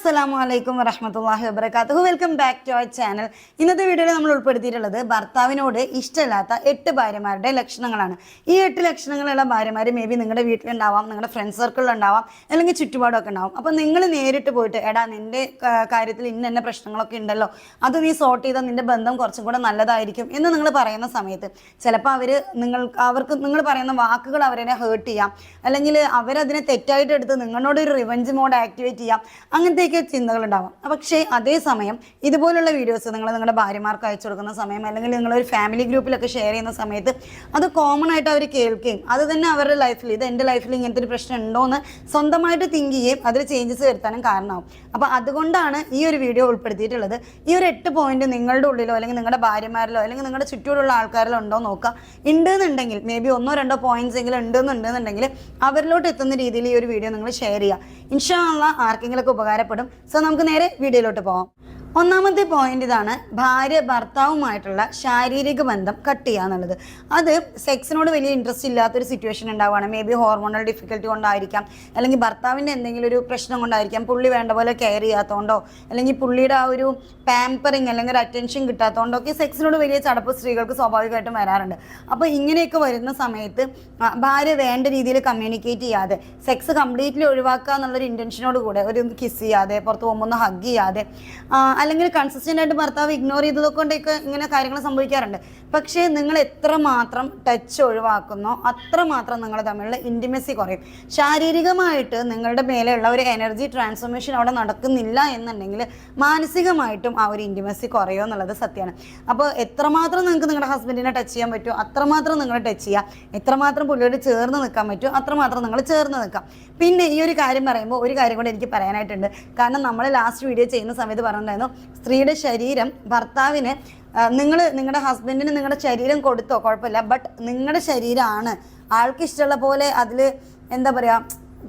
അസ്സലാമു അലൈക്കും വറഹമത്തല്ലാഹി വബർക്കാത്തു welcome back to our channel ഇന്നത്തെ വീഡിയോയിൽ നമ്മൾ ഉൾപ്പെടുത്തിയിട്ടുള്ളത് ഭർത്താവിനോട് ഇഷ്ടമില്ലാത്ത എട്ട് ഭാര്യമാരുടെ ലക്ഷണങ്ങളാണ്. ഈ എട്ട് ലക്ഷണങ്ങളുള്ള ഭാര്യമാർ മേ ബി നിങ്ങളുടെ വീട്ടിലുണ്ടാവാം നിങ്ങളുടെ ഫ്രണ്ട് സർക്കിളിലുണ്ടാവാം അല്ലെങ്കിൽ ചുറ്റുപാടൊക്കെ ഉണ്ടാവും. അപ്പോൾ നിങ്ങൾ നേരിട്ട് പോയിട്ട് എടാ നിന്റെ കാര്യത്തിൽ ഇന്ന എന്നെ പ്രശ്നങ്ങളൊക്കെ ഉണ്ടല്ലോ അത് നീ സോർട്ട് ചെയ്താൽ നിന്റെ ബന്ധം കുറച്ചും കൂടെ നല്ലതായിരിക്കും എന്ന് നിങ്ങൾ പറയുന്ന സമയത്ത് ചിലപ്പോൾ അവർ നിങ്ങൾ അവർക്ക് നിങ്ങൾ പറയുന്ന വാക്കുകൾ അവരെ ഹേർട്ട് ചെയ്യാം. അല്ലെങ്കിൽ അവരതിനെ തെറ്റായിട്ട് എടുത്ത് നിങ്ങളോട് ഒരു റിവഞ്ച് മോഡ് ആക്ടിവേറ്റ് ചെയ്യാം. അങ്ങനത്തെയൊക്കെ ചിന്തകൾ ഉണ്ടാവാം പക്ഷേ അതേസമയം ഇതുപോലുള്ള വീഡിയോസ് നിങ്ങൾ നിങ്ങളുടെ ഭാര്യമാർക്ക് അയച്ചു കൊടുക്കുന്ന സമയം അല്ലെങ്കിൽ നിങ്ങളൊരു ഫാമിലി ഗ്രൂപ്പിലൊക്കെ ഷെയർ ചെയ്യുന്ന സമയത്ത് അത് കോമൺ ആയിട്ട് അവർ കേൾക്കുകയും അത് തന്നെ അവരുടെ ലൈഫിൽ ഇത് എന്റെ ലൈഫിൽ ഇങ്ങനത്തെ ഒരു പ്രശ്നം ഉണ്ടോ എന്ന് സ്വന്തമായിട്ട് തിങ്ക് ചെയ്യുകയും അതിൽ ചേഞ്ചസ് വരുത്താനും കാരണമാവും. അപ്പോൾ അതുകൊണ്ടാണ് ഈ ഒരു വീഡിയോ ഉൾപ്പെടുത്തിയിട്ടുള്ളത്. ഈ ഒരു എട്ട് പോയിന്റ് നിങ്ങളുടെ ഉള്ളിലോ അല്ലെങ്കിൽ നിങ്ങളുടെ ഭാര്യമാരിലോ അല്ലെങ്കിൽ നിങ്ങളുടെ ചുറ്റൂടുള്ള ആൾക്കാരിലോ ഉണ്ടോ നോക്കുക. ഉണ്ടെന്നുണ്ടെങ്കിൽ മേ ബി ഒന്നോ രണ്ടോ പോയിന്റ്സ് എങ്കിലും ഉണ്ടെന്നുണ്ടെന്നുണ്ടെങ്കിൽ അവരിലോട്ട് എത്തുന്ന രീതിയിൽ ഈ ഒരു വീഡിയോ നിങ്ങൾ ഷെയർ ചെയ്യുക. ഇൻഷാല്ല ആർക്കെങ്കിലുമൊക്കെ ഉപകാരപ്പെടും. സോ നമുക്ക് നേരെ വീഡിയോയിലോട്ട് പോവാം. ഒന്നാമത്തെ പോയിന്റ് ഇതാണ് ഭാര്യ ഭർത്താവുമായിട്ടുള്ള ശാരീരിക ബന്ധം കട്ട് ചെയ്യുക എന്നുള്ളത്. അത് സെക്സിനോട് വലിയ ഇൻട്രസ്റ്റ് ഇല്ലാത്തൊരു സിറ്റുവേഷൻ ഉണ്ടാവുകയാണ്. മേ ബി ഹോർമോണൽ ഡിഫിക്കൽട്ടി കൊണ്ടായിരിക്കാം. അല്ലെങ്കിൽ ഭർത്താവിന്റെ എന്തെങ്കിലും ഒരു പ്രശ്നം കൊണ്ടായിരിക്കാം. പുള്ളി വേണ്ട പോലെ കെയർ ചെയ്യാത്തതുകൊണ്ടോ അല്ലെങ്കിൽ പുള്ളിയുടെ ആ ഒരു പാമ്പറിങ് അല്ലെങ്കിൽ ഒരു അറ്റൻഷൻ കിട്ടാത്തതുകൊണ്ടോ ഒക്കെ സെക്സിനോട് വലിയ ചടപ്പ് സ്ത്രീകൾക്ക് സ്വാഭാവികമായിട്ടും വരാറുണ്ട്. അപ്പോൾ ഇങ്ങനെയൊക്കെ വരുന്ന സമയത്ത് ഭാര്യ വേണ്ട രീതിയിൽ കമ്മ്യൂണിക്കേറ്റ് ചെയ്യാതെ സെക്സ് കംപ്ലീറ്റ്ലി ഒഴിവാക്കുക എന്നുള്ളൊരു ഇന്റൻഷനോട് കൂടെ ഒരു കിസ് ചെയ്യാതെ പുറത്ത് പോകുമ്പോൾ ഒന്ന് ഹഗ് ചെയ്യാതെ അല്ലെങ്കിൽ കൺസിസ്റ്റന്റ് ആയിട്ട് ഭർത്താവ് ഇഗ്നോർ ചെയ്തതുകൊണ്ടൊക്കെ കൊണ്ടൊക്കെ ഇങ്ങനെ കാര്യങ്ങൾ സംഭവിക്കാറുണ്ട്. പക്ഷേ നിങ്ങൾ എത്ര മാത്രം ടച്ച് ഒഴിവാക്കുന്നോ അത്രമാത്രം നിങ്ങൾ തമ്മിലുള്ള ഇന്റിമസി കുറയും. ശാരീരികമായിട്ട് നിങ്ങളുടെ മേലെയുള്ള ഒരു എനർജി ട്രാൻസ്ഫോർമേഷൻ അവിടെ നടക്കുന്നില്ല എന്നുണ്ടെങ്കിൽ മാനസികമായിട്ടും ആ ഒരു ഇന്റിമസി കുറയോ എന്നുള്ളത് സത്യമാണ്. അപ്പോൾ എത്രമാത്രം നിങ്ങൾക്ക് നിങ്ങളുടെ ഹസ്ബൻഡിനെ ടച്ച് ചെയ്യാൻ പറ്റുമോ അത്രമാത്രം നിങ്ങൾ ടച്ച് ചെയ്യുക എത്രമാത്രം പുള്ളിയോട് ചേർന്ന് നിൽക്കാൻ പറ്റുമോ അത്രമാത്രം നിങ്ങൾ ചേർന്ന് നിൽക്കാം. പിന്നെ ഈ ഒരു കാര്യം പറയുമ്പോൾ ഒരു കാര്യം കൂടെ എനിക്ക് പറയാനായിട്ടുണ്ട്. കാരണം നമ്മൾ ലാസ്റ്റ് വീഡിയോ ചെയ്യുന്ന സമയത്ത് പറഞ്ഞിട്ടുണ്ടായിരുന്നു സ്ത്രീയുടെ ശരീരം ഭർത്താവിന് നിങ്ങൾ നിങ്ങളുടെ ഹസ്ബൻഡിന് നിങ്ങളുടെ ശരീരം കൊടുത്തോ? കുഴപ്പമില്ല. ബട്ട് നിങ്ങളുടെ ശരീരമാണ് ആൾക്ക് ഇഷ്ടമുള്ള പോലെ അതിൽ എന്താ പറയുക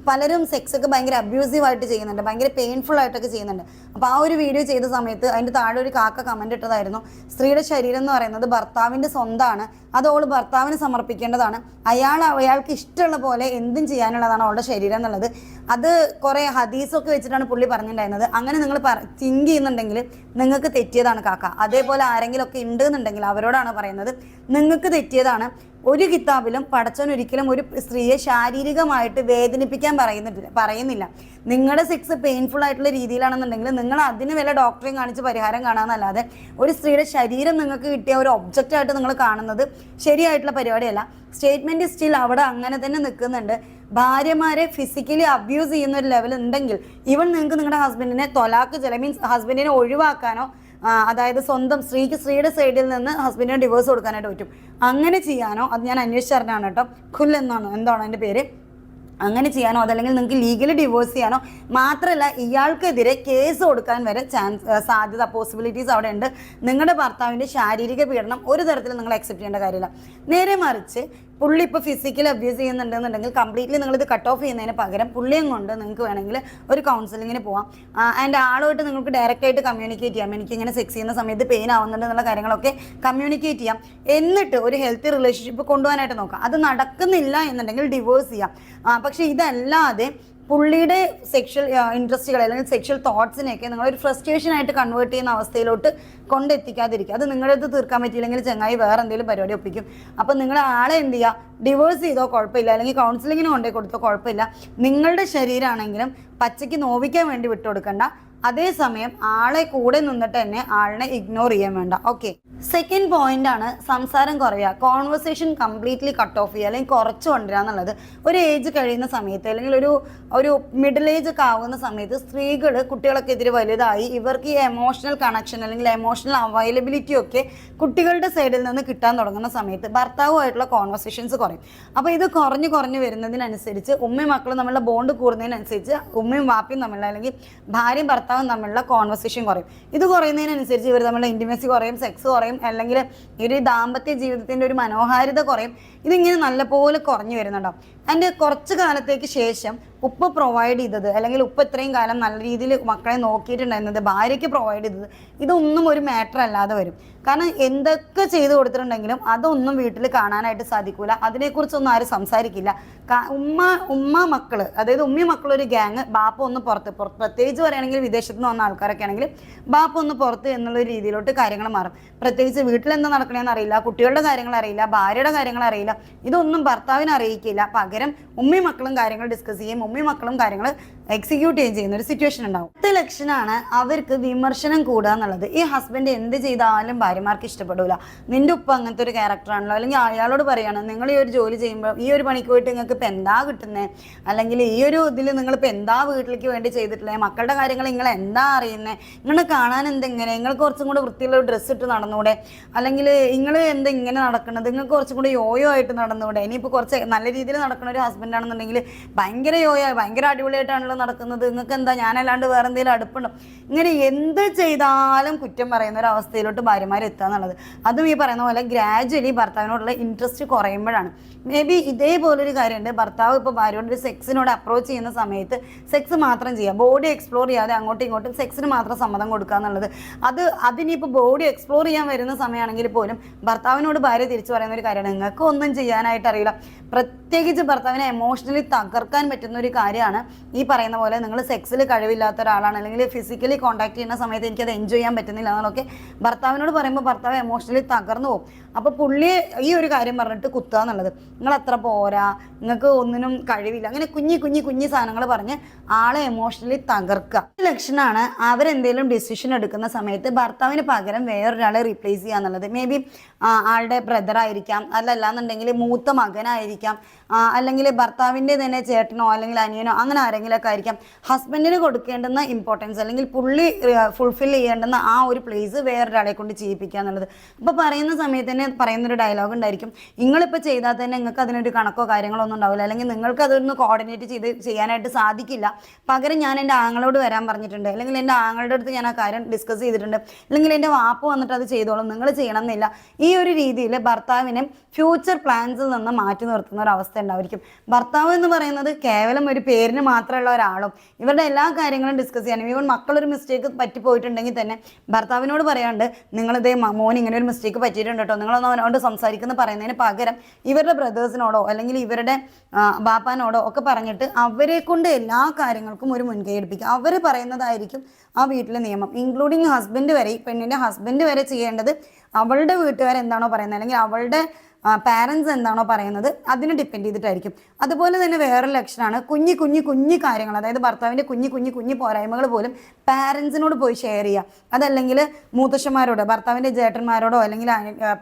പലരും സെക്സ് ഒക്കെ ഭയങ്കര അബ്യൂസീവ് ആയിട്ട് ചെയ്യുന്നുണ്ട് ഭയങ്കര പെയിൻഫുൾ ആയിട്ടൊക്കെ ചെയ്യുന്നുണ്ട്. അപ്പോൾ ആ ഒരു വീഡിയോ ചെയ്ത സമയത്ത് അതിന്റെ താഴെ ഒരു കാക്ക കമന്റ് ഇട്ടതായിരുന്നു സ്ത്രീയുടെ ശരീരം എന്ന് പറയുന്നത് ഭർത്താവിന്റെ സ്വന്തമാണ് അത് അവൾ ഭർത്താവിന് സമർപ്പിക്കേണ്ടതാണ്. അയാൾ അയാൾക്ക് ഇഷ്ടമുള്ള പോലെ എന്തും ചെയ്യാനുള്ളതാണ് അവളുടെ ശരീരം എന്നുള്ളത്. അത് കുറേ ഹദീസൊക്കെ വെച്ചിട്ടാണ് പുള്ളി പറഞ്ഞിട്ടുണ്ടായിരുന്നത്. അങ്ങനെ നിങ്ങൾ പറ തിങ്ക് ചെയ്യുന്നുണ്ടെങ്കിൽ നിങ്ങൾക്ക് തെറ്റിയതാണ് കാക്ക. അതേപോലെ ആരെങ്കിലും ഒക്കെ ഉണ്ട് എന്നുണ്ടെങ്കിൽ അവരോടാണ് പറയുന്നത് നിങ്ങൾക്ക് തെറ്റിയതാണ്. ഒരു കിതാബിലും പടച്ചവൻ ഒരിക്കലും ഒരു സ്ത്രീയെ ശാരീരികമായിട്ട് വേദനിപ്പിക്കാൻ പറയുന്നില്ല പറയുന്നില്ല. നിങ്ങളുടെ സെക്സ് പെയിൻഫുൾ ആയിട്ടുള്ള രീതിയിലാണെന്നുണ്ടെങ്കിൽ നിങ്ങൾ അതിന് വല്ല ഡോക്ടറെയും കാണിച്ച് പരിഹാരം കാണാമെന്നല്ലാതെ ഒരു സ്ത്രീയുടെ ശരീരം നിങ്ങൾക്ക് കിട്ടിയ ഒരു ഒബ്ജക്റ്റ് ആയിട്ട് നിങ്ങൾ കാണുന്നത് ശരിയായിട്ടുള്ള പരിപാടിയല്ല. സ്റ്റേറ്റ്മെന്റ് സ്റ്റിൽ അവിടെ അങ്ങനെ തന്നെ നിൽക്കുന്നുണ്ട്. ഭാര്യമാരെ ഫിസിക്കലി അബ്യൂസ് ചെയ്യുന്ന ഒരു ലെവൽ ഉണ്ടെങ്കിൽ ഈവൻ നിങ്ങൾക്ക് നിങ്ങളുടെ ഹസ്ബൻഡിനെ തൊലാക്ക് ചില മീൻസ് ഹസ്ബൻഡിനെ ഒഴിവാക്കാനോ അതായത് സ്വന്തം സ്ത്രീക്ക് സ്ത്രീയുടെ സൈഡിൽ നിന്ന് ഹസ്ബൻഡിന് ഡിവോഴ്സ് കൊടുക്കാനായിട്ട് പറ്റും. അങ്ങനെ ചെയ്യാനോ അത് ഞാൻ അന്വേഷിച്ചറിഞ്ഞാണ് കേട്ടോ. ഖുൽ എന്നാണ് എന്താണോ എന്റെ പേര്? അങ്ങനെ ചെയ്യാനോ അതല്ലെങ്കിൽ നിങ്ങൾക്ക് ലീഗലി ഡിവോഴ്സ് ചെയ്യാനോ മാത്രമല്ല ഇയാൾക്കെതിരെ കേസ് കൊടുക്കാൻ വരെ ചാൻസ് സാധ്യത പോസിബിലിറ്റീസ് അവിടെ ഉണ്ട്. നിങ്ങളുടെ ഭർത്താവിന്റെ ശാരീരിക പീഡനം ഒരു തരത്തിലും നിങ്ങൾ അക്സെപ്റ്റ് ചെയ്യേണ്ട കാര്യമില്ല. നേരെ മറിച്ച് പുള്ളി ഇപ്പോൾ ഫിസിക്കലി അബ്യൂസ് ചെയ്യുന്നുണ്ടെന്നുണ്ടെങ്കിൽ കംപ്ലീറ്റ്ലി നിങ്ങളിത് കട്ട് ഓഫ് ചെയ്യുന്നതിന് പകരം പുള്ളിയും കൊണ്ട് നിങ്ങൾക്ക് വേണമെങ്കിൽ ഒരു കൗൺസിലിങ്ങിന് പോവാം. ആൻഡ് ആളുമായിട്ട് നിങ്ങൾക്ക് ഡയറക്റ്റ് ആയിട്ട് കമ്മ്യൂണിക്കേറ്റ് ചെയ്യാം. എനിക്ക് ഇങ്ങനെ സെക്സ് ചെയ്യുന്ന സമയത്ത് പെയിൻ ആവുന്നുണ്ട് എന്നുള്ള കാര്യങ്ങളൊക്കെ കമ്മ്യൂണിക്കേറ്റ് ചെയ്യാം. എന്നിട്ട് ഒരു ഹെൽത്തി റിലേഷൻഷിപ്പ് കൊണ്ടുപോകാനായിട്ട് നോക്കാം. അത് നടക്കുന്നില്ല എന്നുണ്ടെങ്കിൽ ഡിവോഴ്സ് ചെയ്യാം. പക്ഷേ ഇതല്ലാതെ പുള്ളിയുടെ സെക്ഷൽ ഇൻട്രസ്റ്റുകൾ അല്ലെങ്കിൽ സെക്ഷൽ തോട്ട്സിനെയൊക്കെ നിങ്ങളൊരു ഫ്രസ്ട്രേഷൻ ആയിട്ട് കൺവേർട്ട് ചെയ്യുന്ന അവസ്ഥയിലോട്ട് കൊണ്ടെത്തിക്കാതിരിക്കുക. അത് നിങ്ങളുടെ അടുത്ത് തീർക്കാൻ പറ്റിയില്ലെങ്കിൽ ചങ്ങായി വേറെ എന്തെങ്കിലും പരിപാടി ഒപ്പിക്കും. അപ്പം നിങ്ങൾ ആളെ എന്ത് ചെയ്യുക? ഡിവോഴ്സ് ചെയ്തോ കുഴപ്പമില്ല. അല്ലെങ്കിൽ കൗൺസിലിങ്ങിന് കൊണ്ടുപോയി കൊടുത്തോ കുഴപ്പമില്ല. നിങ്ങളുടെ ശരീരമാണെങ്കിലും പച്ചയ്ക്ക് നോവിക്കാൻ വേണ്ടി വിട്ടുകൊടുക്കണ്ട. അതേസമയം ആളെ കൂടെ നിന്നിട്ട് തന്നെ ആളിനെ ഇഗ്നോർ ചെയ്യാൻ വേണ്ട. ഓക്കെ സെക്കൻഡ് പോയിന്റ് ആണ് സംസാരം കുറയുക. കോൺവെർസേഷൻ കംപ്ലീറ്റ്ലി കട്ട് ഓഫ് ചെയ്യുക. അല്ലെങ്കിൽ കുറച്ച് കൊണ്ടുവരിക എന്നുള്ളത് ഒരു ഏജ് കഴിയുന്ന സമയത്ത് അല്ലെങ്കിൽ ഒരു ഒരു മിഡിൽ ഏജ് ഒക്കെ ആവുന്ന സമയത്ത് സ്ത്രീകൾ കുട്ടികളൊക്കെ എതിരെ വലുതായി ഇവർക്ക് ഈ എമോഷണൽ കണക്ഷൻ അല്ലെങ്കിൽ എമോഷണൽ അവൈലബിലിറ്റി ഒക്കെ കുട്ടികളുടെ സൈഡിൽ നിന്ന് കിട്ടാൻ തുടങ്ങുന്ന സമയത്ത് ഭർത്താവുമായിട്ടുള്ള കോൺവെർസേഷൻസ് കുറയും. അപ്പോൾ ഇത് കുറഞ്ഞു കുറഞ്ഞു വരുന്നതിനനുസരിച്ച് ഉമ്മയും മക്കളും നമ്മളുടെ ബോണ്ട് കൂടുന്നതിനനുസരിച്ച് ഉമ്മയും വാപ്പയും തമ്മിലുള്ള അല്ലെങ്കിൽ ഭാര്യയും ഭർത്താവും തമ്മിലുള്ള കോൺവെർസേഷൻ കുറയും. ഇത് കുറയുന്നതിനനുസരിച്ച് ഇവർ തമ്മിലുള്ള ഇന്റിമസി കുറയും സെക്സ് കുറയും അല്ലെങ്കിൽ ഒരു ദാമ്പത്യ ജീവിതത്തിന്റെ ഒരു മനോഹാരിത കുറയും. ഇതിങ്ങനെ നല്ലപോലെ കുറഞ്ഞു വരുന്നുണ്ടാവും. അതിന്റെ കുറച്ച് കാലത്തേക്ക് ശേഷം ഉപ്പ് പ്രൊവൈഡ് ചെയ്തത് അല്ലെങ്കിൽ ഉപ്പ ഇത്രയും കാലം നല്ല രീതിയിൽ മക്കളെ നോക്കിയിട്ടുണ്ടായിരുന്നത് ഭാര്യയ്ക്ക് പ്രൊവൈഡ് ചെയ്തത് ഇതൊന്നും ഒരു മാറ്റർ അല്ലാതെ വരും. കാരണം എന്തൊക്കെ ചെയ്തു കൊടുത്തിട്ടുണ്ടെങ്കിലും അതൊന്നും വീട്ടിൽ കാണാനായിട്ട് സാധിക്കൂല. അതിനെക്കുറിച്ചൊന്നും ആരും സംസാരിക്കില്ല. ഉമ്മ ഉമ്മ മക്കൾ അതായത് ഉമ്മി മക്കളൊരു ഗ്യാങ് ബാപ്പ ഒന്ന് പുറത്ത് പുറത്ത് പ്രത്യേകിച്ച് പറയുകയാണെങ്കിൽ വിദേശത്ത് നിന്ന് വന്ന ആൾക്കാരൊക്കെ ആണെങ്കിൽ ബാപ്പ ഒന്ന് പുറത്ത് എന്നുള്ള രീതിയിലോട്ട് കാര്യങ്ങൾ മാറും. പ്രത്യേകിച്ച് വീട്ടിൽ എന്താ നടക്കണമെന്ന് അറിയില്ല കുട്ടികളുടെ കാര്യങ്ങൾ അറിയില്ല ഭാര്യയുടെ കാര്യങ്ങൾ അറിയില്ല ഇതൊന്നും ഭർത്താവിനെ അറിയിക്കില്ല. പകരം ഉമ്മി മക്കളും കാര്യങ്ങൾ ഡിസ്കസ് ചെയ്യും. ഉമ്മി മക്കളും കാര്യങ്ങൾ എക്സിക്യൂട്ട് ചെയ്യുകയും ചെയ്യുന്ന ഒരു സിറ്റുവേഷൻ ഉണ്ടാവും. അടുത്ത ലക്ഷണമാണ് അവർക്ക് വിമർശനം കൂടുക എന്നുള്ളത്. ഈ ഹസ്ബൻഡ് എന്ത് ചെയ്താലും ഭാര്യമാർക്ക് ഇഷ്ടപ്പെടില്ല നിന്റെ ഉപ്പ അങ്ങനത്തെ ഒരു ക്യാരക്ടറാണല്ലോ അല്ലെങ്കിൽ അയാളോട് പറയാണ് നിങ്ങൾ ഈ ഒരു ജോലി ചെയ്യുമ്പോൾ ഈ ഒരു പണിക്ക് പോയിട്ട് നിങ്ങൾക്ക് ഇപ്പം എന്താ കിട്ടുന്നത് അല്ലെങ്കിൽ ഈ ഒരു ഇതിൽ നിങ്ങൾ ഇപ്പം എന്താ വീട്ടിലേക്ക് വേണ്ടി ചെയ്തിട്ടില്ലേ മക്കളുടെ കാര്യങ്ങൾ നിങ്ങൾ എന്താ അറിയുന്നത് നിങ്ങൾ കാണാൻ എന്തെങ്ങനെ? നിങ്ങൾക്ക് കുറച്ചും കൂടെ വൃത്തിയുള്ള ഡ്രസ്സ് ഇട്ട് നടന്നൂടെ? അല്ലെങ്കിൽ നിങ്ങൾ എന്താ ഇങ്ങനെ നടക്കുന്നത് നിങ്ങൾക്ക് കുറച്ചും കൂടെ യോയോ ആയിട്ട് നടന്നൂടെ? ഇനിയിപ്പോൾ കുറച്ച് നല്ല രീതിയിൽ നടക്കുന്ന ഒരു ഹസ്ബൻഡ് ആണെന്നുണ്ടെങ്കിൽ ഭയങ്കര യോയോ ഭയങ്കര അടിപൊളിയായിട്ടാണല്ലോ നടക്കുന്നത്. നിങ്ങൾക്ക് എന്താ ഞാനല്ലാണ്ട് വേറെ എന്തെങ്കിലും അടുപ്പുണ്ടോ? ഇങ്ങനെ എന്ത് ചെയ്താലും കുറ്റം പറയുന്ന ഒരു അവസ്ഥയിലോട്ട് ഭാര്യമാർ എത്തുക എന്നുള്ളത്. അതും ഈ പറയുന്ന പോലെ ഗ്രാജുവലി ഭർത്താവിനോടുള്ള ഇൻട്രസ്റ്റ് കുറയുമ്പോഴാണ്. മേ ബി ഇതേപോലൊരു കാര്യമുണ്ട്. ഭർത്താവ് ഇപ്പോൾ ഭാര്യയോട് ഒരു സെക്സിനോട് അപ്രോച്ച് ചെയ്യുന്ന സമയത്ത് സെക്സ് മാത്രം ചെയ്യുക ബോഡി എക്സ്പ്ലോർ ചെയ്യാതെ അങ്ങോട്ടും ഇങ്ങോട്ടും സെക്സിന് മാത്രം സമ്മതം കൊടുക്കുക എന്നുള്ളത്. അത് അതിനിപ്പോൾ ബോഡി എക്സ്പ്ലോർ ചെയ്യാൻ വരുന്ന സമയമാണെങ്കിൽ പോലും ഭർത്താവിനോട് ഭാര്യ തിരിച്ചു പറയുന്ന ഒരു കാര്യമാണ്. നിങ്ങൾക്ക് ഒന്നും ചെയ്യാനായിട്ട് അറിയില്ല. പ്രത്യേകിച്ച് ഭർത്താവിനെ എമോഷണലി തകർക്കാൻ പറ്റുന്ന ഒരു കാര്യമാണ് ഈ പറയുന്ന പോലെ നിങ്ങൾ സെക്സിൽ കഴിവില്ലാത്ത ഒരാളാണ് അല്ലെങ്കിൽ ഫിസിക്കലി കോണ്ടാക്ട് ചെയ്യുന്ന സമയത്ത് എനിക്കത് എൻജോയ് ചെയ്യാൻ പറ്റുന്നില്ല എന്നൊക്കെ ഭർത്താവിനോട് പറയുമ്പോൾ ഭർത്താവ് എമോഷണലി തകർന്നു പോകും. അപ്പോൾ പുള്ളി ഈ ഒരു കാര്യം പറഞ്ഞിട്ട് കുത്തുക എന്നുള്ളത്. നിങ്ങൾ അത്ര പോരാ നിങ്ങൾക്ക് ഒന്നിനും കഴിവില്ല. അങ്ങനെ കുഞ്ഞി കുഞ്ഞി കുഞ്ഞി സാധനങ്ങൾ പറഞ്ഞ് ആളെ എമോഷണലി തകർക്കുക. ലക്ഷണമാണ് അവരെന്തെങ്കിലും ഡിസിഷൻ എടുക്കുന്ന സമയത്ത് ഭർത്താവിന് പകരം വേറൊരാളെ റീപ്ലേസ് ചെയ്യുക എന്നുള്ളത്. മേ ബി ആളുടെ ബ്രദർ ആയിരിക്കാം അല്ലല്ലാന്നുണ്ടെങ്കിൽ മൂത്ത മകനായിരിക്കാം അല്ലെങ്കിൽ ഭർത്താവിന്റെ തന്നെ ചേട്ടനോ അല്ലെങ്കിൽ അനിയനോ അങ്ങനെ ആരെങ്കിലുമൊക്കെ ആയിരിക്കാം. ഹസ്ബൻഡിന് കൊടുക്കേണ്ടുന്ന ഇമ്പോർട്ടൻസ് അല്ലെങ്കിൽ പുള്ളി ഫുൾഫിൽ ചെയ്യേണ്ടുന്ന ആ ഒരു പ്ലേസ് വേറൊരാളെ കൊണ്ട് ചെയ്യിപ്പിക്കുക എന്നുള്ളത്. അപ്പോൾ പറയുന്ന സമയത്ത് തന്നെ പറയുന്നൊരു ഡയലോഗ് ഉണ്ടായിരിക്കും. നിങ്ങളിപ്പോൾ ചെയ്താൽ തന്നെ നിങ്ങൾക്ക് അതിനൊരു കണക്കോ കാര്യങ്ങളോ ഒന്നും ഉണ്ടാവില്ല. അല്ലെങ്കിൽ നിങ്ങൾക്ക് അതൊന്ന് കോർഡിനേറ്റ് ചെയ്ത് ചെയ്യാനായിട്ട് സാധിക്കില്ല. പകരം ഞാൻ എന്റെ ആങ്ങളോട് വരാൻ പറഞ്ഞിട്ടുണ്ട്. അല്ലെങ്കിൽ എന്റെ ആങ്ങളുടെ അടുത്ത് ഞാൻ ആ കാര്യം ഡിസ്കസ് ചെയ്തിട്ടുണ്ട്. അല്ലെങ്കിൽ എന്റെ വാപ്പ് വന്നിട്ട് അത് ചെയ്തോളും. നിങ്ങൾ ചെയ്യണം എന്നില്ല ഈ ഒരു രീതിയിൽ ഭർത്താവിനെ ഫ്യൂച്ചർ പ്ലാൻസിൽ നിന്ന് മാറ്റി നിർത്തുന്ന ഒരു അവസ്ഥ ഉണ്ടായിരിക്കും. ഭർത്താവ് എന്ന് പറയുന്നത് കേവലം ഒരു പേരിന് മാത്രമുള്ള ഒരാളും. ഇവരുടെ എല്ലാ കാര്യങ്ങളും ഡിസ്കസ് ചെയ്യാനും. ഈവൻ മക്കളൊരു മിസ്റ്റേക്ക് പറ്റിപ്പോയിട്ടുണ്ടെങ്കിൽ തന്നെ ഭർത്താവിനോട് പറയാണ്ട് നിങ്ങളിതേ മോൻ ഇങ്ങനെ ഒരു മിസ്റ്റേക്ക് പറ്റിയിട്ടുണ്ട് കേട്ടോ നിങ്ങൾ അവനോട് സംസാരിക്കുന്ന പറയുന്നതിന് പകരം ഇവരുടെ ബ്രദേഴ്സിനോടോ അല്ലെങ്കിൽ ഇവരുടെ ബാപ്പാനോടോ ഒക്കെ പറഞ്ഞിട്ട് അവരെ കൊണ്ട് എല്ലാ കാര്യങ്ങൾക്കും ഒരു മുൻകൈ എടുപ്പിക്കുക. അവർ പറയുന്നതായിരിക്കും ആ വീട്ടിലെ നിയമം. ഇൻക്ലൂഡിങ് ഹസ്ബൻഡ് വരെ പെണ്ണിന്റെ ഹസ്ബൻഡ് വരെ ചെയ്യേണ്ടത് അവളുടെ വീട്ടുകാരെന്താണോ പറയുന്നത്? അല്ലെങ്കിൽ അവളുടെ പാരൻസ് എന്താണോ പറയുന്നത് അതിനെ ഡിപ്പെൻഡ് ചെയ്തിട്ടായിരിക്കും. അതുപോലെ തന്നെ വേറൊരു ലക്ഷണമാണ് കുഞ്ഞി കുഞ്ഞി കുഞ്ഞി കാര്യങ്ങൾ. അതായത് ഭർത്താവിന്റെ കുഞ്ഞി കുഞ്ഞി കുഞ്ഞി പോരായ്മകൾ പോലും പാരൻസിനോട് പോയി ഷെയർ ചെയ്യുക. അതല്ലെങ്കിൽ മൂത്തശ്ശന്മാരോട് ഭർത്താവിന്റെ ജേട്ടന്മാരോടോ അല്ലെങ്കിൽ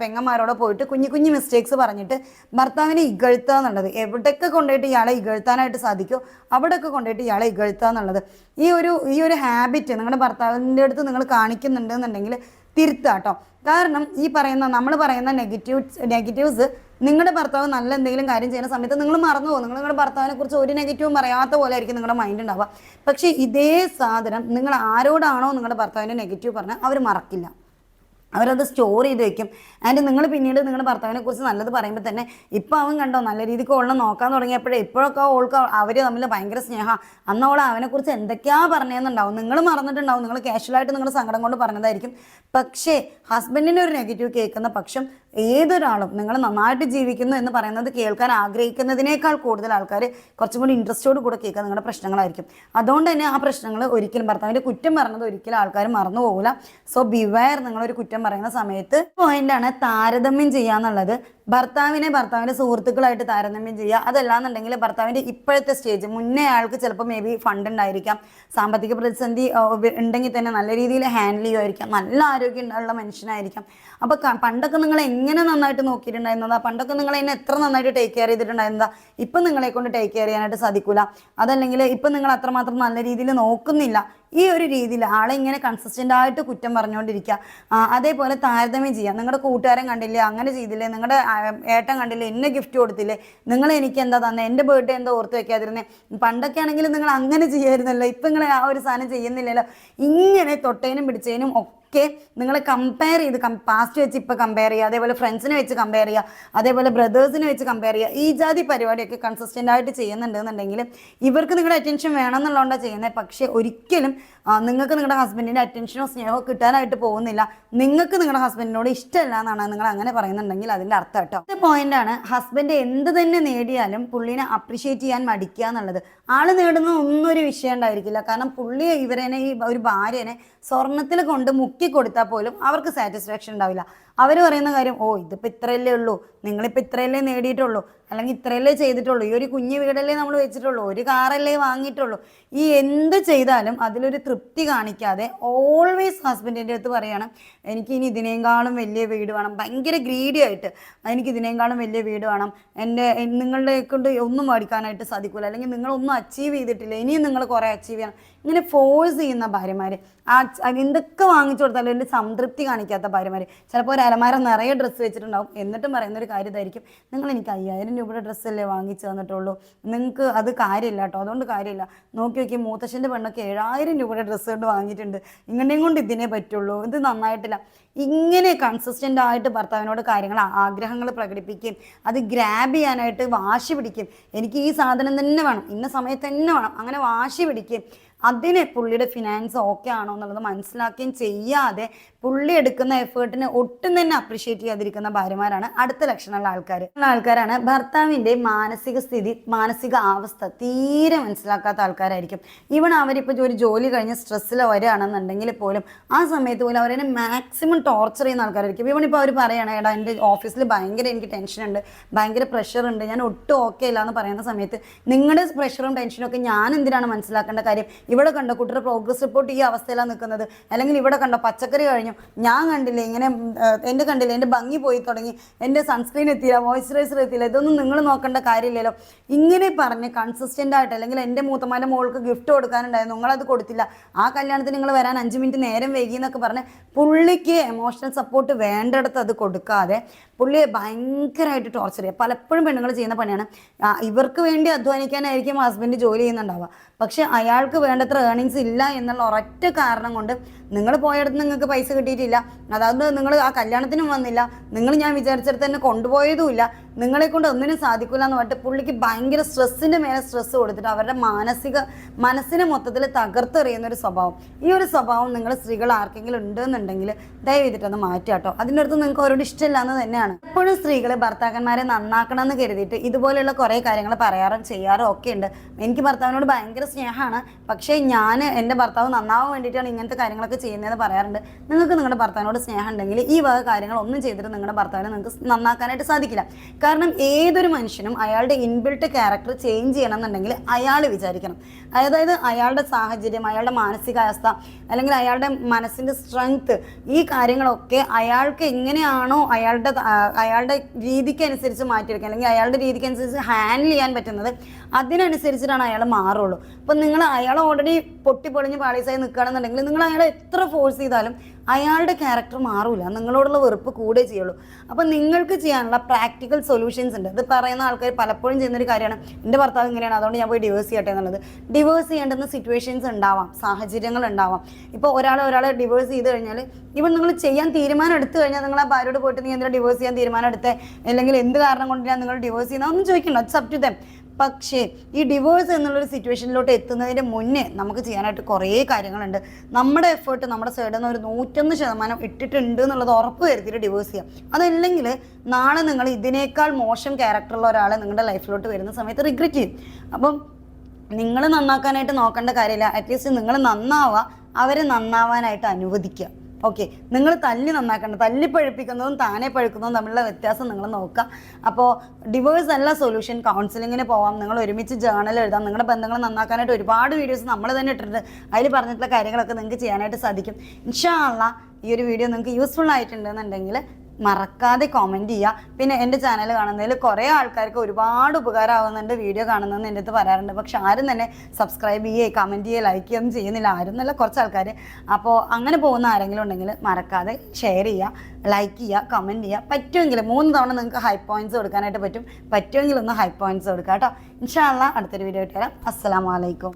പെങ്ങന്മാരോടോ പോയിട്ട് കുഞ്ഞി കുഞ്ഞി മിസ്റ്റേക്സ് പറഞ്ഞിട്ട് ഭർത്താവിനെ ഇകഴ്ത്തുക എന്നുള്ളത്. എവിടെയൊക്കെ കൊണ്ടുപോയിട്ട് ഇയാളെ ഇകഴ്ത്താനായിട്ട് സാധിക്കുമോ അവിടെയൊക്കെ കൊണ്ടുപോയിട്ട് ഇയാളെ ഇകഴ്ത്തുക എന്നുള്ളത്. ഈ ഒരു ഈ ഒരു ഹാബിറ്റ് നിങ്ങളുടെ ഭർത്താവിന്റെ അടുത്ത് നിങ്ങൾ കാണിക്കുന്നുണ്ട് എന്നുണ്ടെങ്കിൽ തിരുത്തുക കേട്ടോ. കാരണം ഈ പറയുന്ന നമ്മൾ പറയുന്ന നെഗറ്റീവ് നെഗറ്റീവ്സ് നിങ്ങളുടെ ഭർത്താവ് നല്ല എന്തെങ്കിലും കാര്യം ചെയ്യുന്ന സമയത്ത് നിങ്ങൾ മറന്നു പോകും നിങ്ങൾ നിങ്ങളുടെ ഭർത്താവിനെ കുറിച്ച് ഒരു നെഗറ്റീവും പറയാത്ത പോലെ ആയിരിക്കും നിങ്ങളുടെ മൈൻഡ് ഉണ്ടാവുക പക്ഷേ ഇതേ സാധനം നിങ്ങൾ ആരോടാണോ നിങ്ങളുടെ ഭർത്താവിന്റെ നെഗറ്റീവ് പറഞ്ഞാൽ അവർ മറക്കില്ല. അവരത് സ്റ്റോർ ചെയ്ത് വെക്കും. ആൻഡ് നിങ്ങൾ പിന്നീട് നിങ്ങളുടെ ഭർത്താവിനെ കുറിച്ച് നല്ലത് പറയുമ്പോൾ തന്നെ ഇപ്പം അവൻ കണ്ടോ നല്ല രീതിക്ക് ഓളിനെ നോക്കാൻ തുടങ്ങിയപ്പോഴേ ഇപ്പോഴൊക്കെ ഓൾക്ക് അവർ തമ്മിൽ ഭയങ്കര സ്നേഹം. അന്ന് അവൾ അവനെക്കുറിച്ച് എന്തൊക്കെയാ പറഞ്ഞതെന്നുണ്ടാവും നിങ്ങൾ മറന്നിട്ടുണ്ടാവും. നിങ്ങൾ കാഷ്വലായിട്ട് നിങ്ങൾ സങ്കടം കൊണ്ട് പറഞ്ഞതായിരിക്കും. പക്ഷേ ഹസ്ബൻഡിന്റെ ഒരു നെഗറ്റീവ് കേൾക്കുന്ന പക്ഷം ഏതൊരാളും നിങ്ങൾ നന്നായിട്ട് ജീവിക്കുന്നു എന്ന് പറയുന്നത് കേൾക്കാൻ ആഗ്രഹിക്കുന്നതിനേക്കാൾ കൂടുതൽ ആൾക്കാർ കുറച്ചും കൂടി ഇൻട്രസ്റ്റോട് കൂടെ കേൾക്കാൻ നിങ്ങളുടെ പ്രശ്നങ്ങളായിരിക്കും. അതുകൊണ്ട് തന്നെ ആ പ്രശ്നങ്ങൾ ഒരിക്കലും ഭർത്താവിന്റെ കുറ്റം പറഞ്ഞത് ഒരിക്കലും ആൾക്കാർ മറന്നു പോകില്ല സോ ബിവയർ നിങ്ങളൊരു കുറ്റം പറയുന്ന സമയത്ത് പോയിന്റാണ് താരതമ്യം ചെയ്യുക എന്നുള്ളത് ഭർത്താവിനെ ഭർത്താവിന്റെ സുഹൃത്തുക്കളായിട്ട് താരതമ്യം ചെയ്യുക. അതല്ലാന്നുണ്ടെങ്കിൽ ഭർത്താവിന്റെ ഇപ്പോഴത്തെ സ്റ്റേജ് മുന്നേ ആൾക്ക് ചിലപ്പോൾ മേ ബി ഫണ്ട് ഉണ്ടായിരിക്കാം. സാമ്പത്തിക പ്രതിസന്ധി ഉണ്ടെങ്കിൽ തന്നെ നല്ല രീതിയിൽ ഹാൻഡിൽ ചെയ്യുമായിരിക്കാം. നല്ല ആരോഗ്യം ഉള്ള മനുഷ്യനായിരിക്കാം. അപ്പോൾ പണ്ടൊക്കെ നിങ്ങൾ എങ്ങനെ നന്നായിട്ട് നോക്കിയിട്ടുണ്ടായിരുന്നതാ? പണ്ടൊക്കെ നിങ്ങൾ എന്നെ എത്ര നന്നായിട്ട് ടേക്ക് കെയർ ചെയ്തിട്ടുണ്ടായിരുന്നതാ? ഇപ്പം നിങ്ങളെ കൊണ്ട് ടേക്ക് കെയർ ചെയ്യാനായിട്ട് സാധിക്കൂല. അതല്ലെങ്കിൽ ഇപ്പം നിങ്ങൾ അത്രമാത്രം നല്ല രീതിയിൽ നോക്കുന്നില്ല. ഈ ഒരു രീതിയിൽ ആളെ ഇങ്ങനെ കൺസിസ്റ്റന്റ് ആയിട്ട് കുറ്റം പറഞ്ഞുകൊണ്ടിരിക്കുക അതേപോലെ താരതമ്യം ചെയ്യുക നിങ്ങളുടെ കൂട്ടുകാരൻ കണ്ടില്ലേ അങ്ങനെ ചെയ്തില്ലേ നിങ്ങളുടെ ഏട്ടൻ കണ്ടില്ലേ എന്നെ ഗിഫ്റ്റ് കൊടുത്തില്ലേ നിങ്ങൾ എനിക്ക് എന്താ തന്നെ എന്റെ ബർത്ത്ഡേ എന്താ ഓർത്ത് വെക്കാതിരുന്നേ പണ്ടൊക്കെ ആണെങ്കിലും നിങ്ങൾ അങ്ങനെ ചെയ്യായിരുന്നല്ലോ ഇപ്പം നിങ്ങൾ ആ ഒരു സാധനം ചെയ്യുന്നില്ലല്ലോ. ഇങ്ങനെ തൊട്ടേനും പിടിച്ചതിനും ഒക്കെ നിങ്ങൾ കമ്പയർ ചെയ്ത് പാസ്റ്റ് വെച്ച് ഇപ്പോൾ കമ്പയർ ചെയ്യുക അതേപോലെ ഫ്രണ്ട്സിനെ വെച്ച് കമ്പയർ ചെയ്യുക അതേപോലെ ബ്രദേഴ്സിനെ വെച്ച് കമ്പയർ ചെയ്യുക ഈ ജാതി പരിപാടിയൊക്കെ കൺസിസ്റ്റന്റ് ആയിട്ട് ചെയ്യുന്നുണ്ടെന്നുണ്ടെങ്കിൽ ഇവർക്ക് നിങ്ങളുടെ അറ്റൻഷൻ വേണം എന്നുള്ളതുകൊണ്ടാണ് ചെയ്യുന്നത് പക്ഷേ ഒരിക്കലും നിങ്ങൾക്ക് നിങ്ങളുടെ ഹസ്ബൻഡിന്റെ അറ്റൻഷനോ സ്നേഹമോ കിട്ടാനായിട്ട് പോകുന്നില്ല. നിങ്ങൾക്ക് നിങ്ങളുടെ ഹസ്ബൻഡിനോട് ഇഷ്ടമല്ല എന്നാണ് നിങ്ങൾ അങ്ങനെ പറയുന്നുണ്ടെങ്കിൽ അതിന്റെ അർത്ഥം കേട്ടോ. അടുത്ത പോയിന്റ് ആണ് ഹസ്ബൻഡ് എന്ത് തന്നെ നേടിയാലും പുള്ളിനെ അപ്രിഷ്യേറ്റ് ചെയ്യാൻ മടിക്കുക എന്നുള്ളത്. ആൾ നേടുന്ന ഒന്നും ഒരു വിഷയം ഉണ്ടായിരിക്കില്ല. കാരണം പുള്ളി ഇവരനെ ഈ ഒരു ഭാര്യനെ സ്വർണത്തിൽ കൊണ്ട് മുക്കി കൊടുത്താൽ പോലും അവർക്ക് സാറ്റിസ്ഫാക്ഷൻ ഉണ്ടാവില്ല. അവർ പറയുന്ന കാര്യം ഓ ഇതിപ്പോൾ ഇത്രയല്ലേ ഉള്ളൂ. നിങ്ങളിപ്പോൾ ഇത്രയല്ലേ നേടിയിട്ടുള്ളൂ. അല്ലെങ്കിൽ ഇത്രയല്ലേ ചെയ്തിട്ടുള്ളൂ. ഈ ഒരു കുഞ്ഞു വീടല്ലേ നമ്മൾ വെച്ചിട്ടുള്ളൂ. ഒരു കാറല്ലേ വാങ്ങിയിട്ടുള്ളൂ. ഈ എന്ത് ചെയ്താലും അതിലൊരു തൃപ്തി കാണിക്കാതെ ഓൾവേസ് ഹസ്ബൻഡിന്റെ അടുത്ത് പറയണം എനിക്ക് ഇനി ഇതിനേക്കാളും വലിയ വീട് വേണം. ഭയങ്കര ഗ്രീഡി ആയിട്ട് എനിക്ക് ഇതിനേക്കാളും വലിയ വീട് വേണം. എന്റെ എൻ- നിങ്ങളുടെ കൊണ്ട് ഒന്നും മേടിക്കാനായിട്ട് സാധിക്കില്ല അല്ലെങ്കിൽ നിങ്ങളൊന്നും അച്ചീവ് ചെയ്തിട്ടില്ല. ഇനിയും നിങ്ങൾ കുറേ അച്ചീവ് ചെയ്യണം. ഇങ്ങനെ ഫോഴ്സ് ചെയ്യുന്ന ഭാര്യമാർ ആ എന്തൊക്കെ വാങ്ങിച്ചു കൊടുത്താലും എന്റെ സംതൃപ്തി കാണിക്കാത്ത ഭാര്യമാർ ചിലപ്പോൾ ഒരു അലമാര നിറയെ ഡ്രസ്സ് വെച്ചിട്ടുണ്ടാവും. എന്നിട്ടും പറയുന്ന ഒരു കാര്യം ഇതായിരിക്കും. നിങ്ങൾ എനിക്ക് അയ്യായിരം രൂപയുടെ ഡ്രസ്സല്ലേ വാങ്ങിച്ചു തന്നിട്ടുള്ളൂ. നിങ്ങൾക്ക് അത് കാര്യമില്ല കേട്ടോ അതുകൊണ്ട് കാര്യമില്ല. നോക്കി നോക്കി മൂത്തശ്ശന്റെ പെണ്ണൊക്കെ ഏഴായിരം രൂപയുടെ ഡ്രസ്സ് കൊണ്ട് വാങ്ങിയിട്ടുണ്ട്. ഇങ്ങനെയും കൊണ്ട് ഇതിനെ പറ്റുള്ളൂ. ഇത് നന്നായിട്ടില്ല. ഇങ്ങനെ കൺസിസ്റ്റന്റ് ആയിട്ട് ഭർത്താവിനോട് കാര്യങ്ങൾ ആഗ്രഹങ്ങൾ പ്രകടിപ്പിക്കുകയും അത് ഗ്രാബ് ചെയ്യാനായിട്ട് വാശി പിടിക്കും എനിക്ക് ഈ സാധനം തന്നെ വേണം ഇന്ന സമയത്ത് തന്നെ വേണം അങ്ങനെ വാശി പിടിക്കുകയും അതിനെ പുള്ളിയുടെ ഫിനാൻസ് ഓക്കെ ആണോ എന്നുള്ളത് മനസ്സിലാക്കുകയും ചെയ്യാതെ പുള്ളി എടുക്കുന്ന എഫേർട്ടിനെ ഒട്ടും തന്നെ അപ്രിഷ്യേറ്റ് ചെയ്യാതിരിക്കുന്ന ഭാര്യമാരാണ് അടുത്ത ലക്ഷണമുള്ള ആൾക്കാർ ആൾക്കാരാണ് ഭർത്താവിന്റെ മാനസിക സ്ഥിതി മാനസിക അവസ്ഥ തീരെ മനസ്സിലാക്കാത്ത ആൾക്കാരായിരിക്കും. ഇവൺ അവരിപ്പോൾ ഒരു ജോലി കഴിഞ്ഞ് സ്ട്രെസ്സിൽ വരികയാണെന്നുണ്ടെങ്കിൽ പോലും ആ സമയത്ത് പോലും അവരെ മാക്സിമം ടോർച്ചർ ചെയ്യുന്ന ആൾക്കാരായിരിക്കും. ഇവണിപ്പോൾ അവർ പറയുകയാണ് എടാ എന്റെ ഓഫീസിൽ ഭയങ്കര എനിക്ക് ടെൻഷൻ ഉണ്ട് ഭയങ്കര പ്രഷർ ഉണ്ട് ഞാൻ ഒട്ടും ഓക്കെ ഇല്ല എന്ന് പറയുന്ന സമയത്ത് നിങ്ങളുടെ പ്രഷറും ടെൻഷനും ഒക്കെ ഞാൻ എന്തിനാണ് മനസ്സിലാക്കേണ്ട കാര്യം? ഇവിടെ കണ്ട കുട്ടിയുടെ പ്രോഗ്രസ് റിപ്പോർട്ട് ഈ അവസ്ഥയിലാണ് നിൽക്കുന്നത്. അല്ലെങ്കിൽ ഇവിടെ കണ്ടോ പച്ചക്കറി കഴിഞ്ഞു. ഞാൻ കണ്ടില്ല ഇങ്ങനെ എന്റെ കണ്ടില്ല എന്റെ ഭംഗി പോയി തുടങ്ങി. എന്റെ സൺസ്ക്രീൻ എത്തിയില്ല മോയ്സ്ചറൈസർ എത്തിയില്ല ഇതൊന്നും നിങ്ങൾ നോക്കേണ്ട കാര്യമില്ലല്ലോ. ഇങ്ങനെ പറഞ്ഞ് കൺസിസ്റ്റന്റ് ആയിട്ട് അല്ലെങ്കിൽ എന്റെ മൂത്തമാന്റെ മോൾക്ക് ഗിഫ്റ്റ് കൊടുക്കാനുണ്ടായിരുന്നു. നിങ്ങളത് കൊടുത്തില്ല. ആ കല്യാണത്തിന് നിങ്ങൾ വരാൻ അഞ്ച് മിനിറ്റ് നേരം വൈകി എന്നൊക്കെ പറഞ്ഞ് പുള്ളിക്ക് എമോഷണൽ സപ്പോർട്ട് വേണ്ടിടത്ത് അത് കൊടുക്കാതെ പുള്ളിയെ ഭയങ്കരമായിട്ട് ടോർച്ചർ ചെയ്യുക. പലപ്പോഴും പെണ്ണുങ്ങൾ ചെയ്യുന്ന പണിയാണ്. ഇവർക്ക് വേണ്ടി അധ്വാനിക്കാനായിരിക്കും ഹസ്ബൻഡ് ജോലി ചെയ്യുന്നുണ്ടാവുക. പക്ഷേ അയാൾക്ക് വേണ്ടത്ര ഏർണിങ്സ് ഇല്ല എന്നുള്ള ഒരൊറ്റ കാരണം കൊണ്ട് നിങ്ങൾ പോയടത്ത് നിങ്ങൾക്ക് പൈസ കിട്ടിയിട്ടില്ല. അതായത് നിങ്ങൾ ആ കല്യാണത്തിനും വന്നില്ല. നിങ്ങൾ ഞാൻ വിചാരിച്ചിടത്ത് തന്നെ കൊണ്ടുപോയതുമില്ല. നിങ്ങളെ കൊണ്ട് ഒന്നിനും സാധിക്കില്ല എന്ന് പറഞ്ഞിട്ട് പുള്ളിക്ക് ഭയങ്കര സ്ട്രെസ്സിന്റെ മേലെ സ്ട്രെസ്സ് കൊടുത്തിട്ട് അവരുടെ മാനസിക മനസ്സിനെ മൊത്തത്തിൽ തകർത്തെറിയുന്ന ഒരു സ്വഭാവം. ഈ ഒരു സ്വഭാവം നിങ്ങൾ സ്ത്രീകൾ ആർക്കെങ്കിലും ഉണ്ടെന്നുണ്ടെങ്കിൽ ദയവ് ചെയ്തിട്ടൊന്ന് മാറ്റാട്ടോ അതിന്റെ അടുത്ത് നിങ്ങൾക്ക് അവരോട് ഇഷ്ടമില്ല എന്ന് തന്നെയാണ്. എപ്പോഴും സ്ത്രീകൾ ഭർത്താക്കന്മാരെ നന്നാക്കണം എന്ന് കരുതിയിട്ട് ഇതുപോലെയുള്ള കുറേ കാര്യങ്ങൾ പറയാറും ചെയ്യാറും ഒക്കെ ഉണ്ട് എനിക്ക് ഭർത്താവിനോട് ഭയങ്കര സ്നേഹമാണ്. പക്ഷേ ഞാൻ എന്റെ ഭർത്താവ് നന്നാവാൻ വേണ്ടിയിട്ടാണ് ഇങ്ങനത്തെ കാര്യങ്ങളൊക്കെ ചെയ്യുന്നതെന്ന് പറയാറുണ്ട്. നിങ്ങൾക്ക് നിങ്ങളുടെ ഭർത്താവിനോട് സ്നേഹം ഉണ്ടെങ്കിൽ ഈ വക കാര്യങ്ങൾ ഒന്നും ചെയ്തിട്ട് നിങ്ങളുടെ ഭർത്താവിനെ നിങ്ങൾക്ക് നന്നാക്കാനായിട്ട് സാധിക്കില്ല. കാരണം ഏതൊരു മനുഷ്യനും അയാളുടെ ഇൻബിൽട്ട് ക്യാരക്ടർ ചേഞ്ച് ചെയ്യണം എന്നുണ്ടെങ്കിൽ അയാൾ വിചാരിക്കണം. അതായത് അയാളുടെ സാഹചര്യം അയാളുടെ മാനസികാവസ്ഥ അല്ലെങ്കിൽ അയാളുടെ മനസ്സിന്റെ സ്ട്രെങ്ത് ഈ കാര്യങ്ങളൊക്കെ അയാൾക്ക് എങ്ങനെയാണോ അയാളുടെ അയാളുടെ രീതിക്ക് അനുസരിച്ച് മാറ്റിയെടുക്കുക അല്ലെങ്കിൽ അയാളുടെ രീതിക്ക് അനുസരിച്ച് ഹാൻഡിൽ ചെയ്യാൻ പറ്റുന്നത് അതിനനുസരിച്ചിട്ടാണ് അയാൾ മാറുള്ളൂ. അപ്പം നിങ്ങൾ അയാൾ ഓൾറെഡി പൊട്ടി പൊട്ടിപ്പൊളിഞ്ഞ് പാളീസായി നിൽക്കുകയാണെന്നുണ്ടെങ്കിൽ നിങ്ങൾ അയാളെ എത്ര ഫോഴ്സ് ചെയ്താലും അയാളുടെ ക്യാരക്ടർ മാറൂല. നിങ്ങളോടുള്ള വെറുപ്പ് കൂടെ ചെയ്യുള്ളൂ. അപ്പം നിങ്ങൾക്ക് ചെയ്യാനുള്ള പ്രാക്ടിക്കൽ സൊല്യൂഷൻസ് ഉണ്ട്. ഇത് പറയുന്ന ആൾക്കാർ പലപ്പോഴും ചെയ്യുന്നൊരു കാര്യമാണ്. എന്റെ ഭർത്താവ് ഇങ്ങനെയാണ്. അതുകൊണ്ട് ഞാൻ പോയി ഡിവേഴ്സ് ചെയ്യട്ടെ എന്നുള്ളത്. ഡിവേഴ്സ് ചെയ്യേണ്ടുന്ന സിറ്റുവേഷൻസ് ഉണ്ടാവാം. സാഹചര്യങ്ങൾ ഉണ്ടാവാം. ഇപ്പോൾ ഒരാൾ ഒരാൾ ഡിവേഴ്സ് ചെയ്ത് കഴിഞ്ഞാൽ ഇവൻ നിങ്ങൾ ചെയ്യാൻ തീരുമാനം എടുത്തു കഴിഞ്ഞാൽ നിങ്ങൾ ആ ഭാര്യയോട് പോയിട്ട് നീ എന്തിനാണ് ഡിവേഴ്സ് ചെയ്യാൻ തീരുമാനം എടുത്തേ? അല്ലെങ്കിൽ എന്ത് കാരണം കൊണ്ട് ഞാൻ നിങ്ങൾ ഡിവേഴ്സ് ചെയ്യുന്ന? ഒന്നും ചോദിക്കണ്ട. ഇറ്റ്സ് അപ് ടു ദം പക്ഷേ ഈ ഡിവോഴ്സ് എന്നുള്ളൊരു സിറ്റുവേഷനിലോട്ട് എത്തുന്നതിന് മുന്നേ നമുക്ക് ചെയ്യാനായിട്ട് കുറേ കാര്യങ്ങളുണ്ട്. നമ്മുടെ എഫേർട്ട് നമ്മുടെ സൈഡിൽ നിന്ന് ഒരു നൂറ്റൊന്ന് ശതമാനം ഇട്ടിട്ടുണ്ട് എന്നുള്ളത് ഉറപ്പ് വരുത്തിയിട്ട് ഡിവോഴ്സ് ചെയ്യാം. അതല്ലെങ്കിൽ നാളെ നിങ്ങൾ ഇതിനേക്കാൾ മോശം ക്യാരക്ടറുള്ള ഒരാളെ നിങ്ങളുടെ ലൈഫിലോട്ട് വരുന്ന സമയത്ത് റിഗ്രറ്റ് ചെയ്യും. അപ്പം നിങ്ങൾ നന്നാക്കാനായിട്ട് നോക്കേണ്ട കാര്യമില്ല. അറ്റ്ലീസ്റ്റ് നിങ്ങൾ നന്നാവുക അവരെ നന്നാവാനായിട്ട് അനുവദിക്കുക. ഓക്കെ നിങ്ങൾ തല്ലി നന്നാക്കണം തല്ലി പഴുപ്പിക്കുന്നതും താനെ പഴുക്കുന്നതും തമ്മിലുള്ള വ്യത്യാസം നിങ്ങൾ നോക്കുക. അപ്പോൾ ഡിവോഴ്സ് അല്ല സൊല്യൂഷൻ കൗൺസിലിങ്ങിന് പോവാം. നിങ്ങൾ ഒരുമിച്ച് ജേണൽ എഴുതാം. നിങ്ങളുടെ ബന്ധങ്ങൾ നന്നാക്കാനായിട്ട് ഒരുപാട് വീഡിയോസ് നമ്മൾ തന്നെ ഇട്ടിട്ടുണ്ട്. അതിൽ പറഞ്ഞിട്ടുള്ള കാര്യങ്ങളൊക്കെ നിങ്ങൾക്ക് ചെയ്യാനായിട്ട് സാധിക്കും. ഇൻഷാ ഇൻഷാല്ല ഈ ഒരു വീഡിയോ നിങ്ങൾക്ക് യൂസ്ഫുൾ ആയിട്ടുണ്ടെന്നുണ്ടെങ്കിൽ മറക്കാതെ കോമന്റ് ചെയ്യുക. പിന്നെ എന്റെ ചാനൽ കാണുന്നതിൽ കുറേ ആൾക്കാർക്ക് ഒരുപാട് ഉപകാരമാകുന്നുണ്ട് വീഡിയോ കാണുന്നതെന്ന് എന്റെ അടുത്ത് പറയാറുണ്ട്. പക്ഷെ ആരും തന്നെ സബ്സ്ക്രൈബ് ചെയ്യുകയും കമന്റ് ചെയ്യുക ലൈക്ക് ചെയ്യുകയൊന്നും ചെയ്യുന്നില്ല. ആരും നല്ല കുറച്ച് ആൾക്കാർ. അപ്പോൾ അങ്ങനെ പോകുന്ന ആരെങ്കിലും ഉണ്ടെങ്കിൽ മറക്കാതെ ഷെയർ ചെയ്യുക ലൈക്ക് ചെയ്യുക കമന്റ് ചെയ്യുക. പറ്റുമെങ്കിൽ മൂന്ന് തവണ നിങ്ങൾക്ക് ഹൈ പോയിന്റ്സ് കൊടുക്കാനായിട്ട് പറ്റും. പറ്റുമെങ്കിൽ ഒന്ന് ഹൈ പോയിന്റ്സ് കൊടുക്കുക കേട്ടോ. ഇൻഷാല്ല അടുത്തൊരു വീഡിയോ ഇട്ട് തരാം അസ്സലാമലൈക്കും